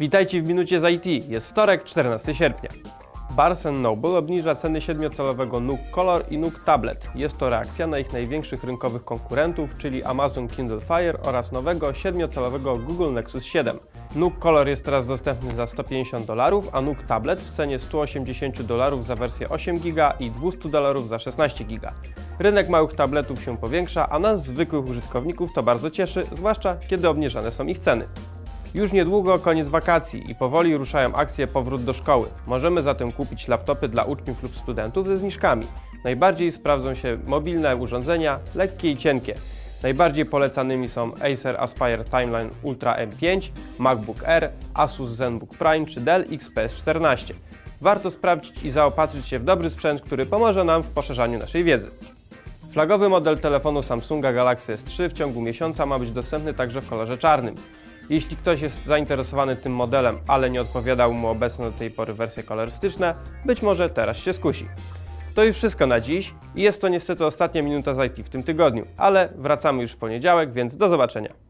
Witajcie w Minucie z IT. Jest wtorek, 14 sierpnia. Barnes Noble obniża ceny 7-calowego Nook Color i Nook Tablet. Jest to reakcja na ich największych rynkowych konkurentów, czyli Amazon Kindle Fire oraz nowego 7-calowego Google Nexus 7. Nook Color jest teraz dostępny za 150 dolarów, a Nook Tablet w cenie 180 dolarów za wersję 8 GB i 200 dolarów za 16 GB. Rynek małych tabletów się powiększa, a nas zwykłych użytkowników to bardzo cieszy, zwłaszcza kiedy obniżane są ich ceny. Już niedługo koniec wakacji i powoli ruszają akcje powrót do szkoły. Możemy zatem kupić laptopy dla uczniów lub studentów ze zniżkami. Najbardziej sprawdzą się mobilne urządzenia, lekkie i cienkie. Najbardziej polecanymi są Acer Aspire Timeline Ultra M5, MacBook Air, Asus ZenBook Prime czy Dell XPS 14. Warto sprawdzić i zaopatrzyć się w dobry sprzęt, który pomoże nam w poszerzaniu naszej wiedzy. Flagowy model telefonu Samsunga Galaxy S3 w ciągu miesiąca ma być dostępny także w kolorze czarnym. Jeśli ktoś jest zainteresowany tym modelem, ale nie odpowiadał mu obecne do tej pory wersje kolorystyczne, być może teraz się skusi. To już wszystko na dziś i jest to niestety ostatnia minuta z IT w tym tygodniu, ale wracamy już w poniedziałek, więc do zobaczenia.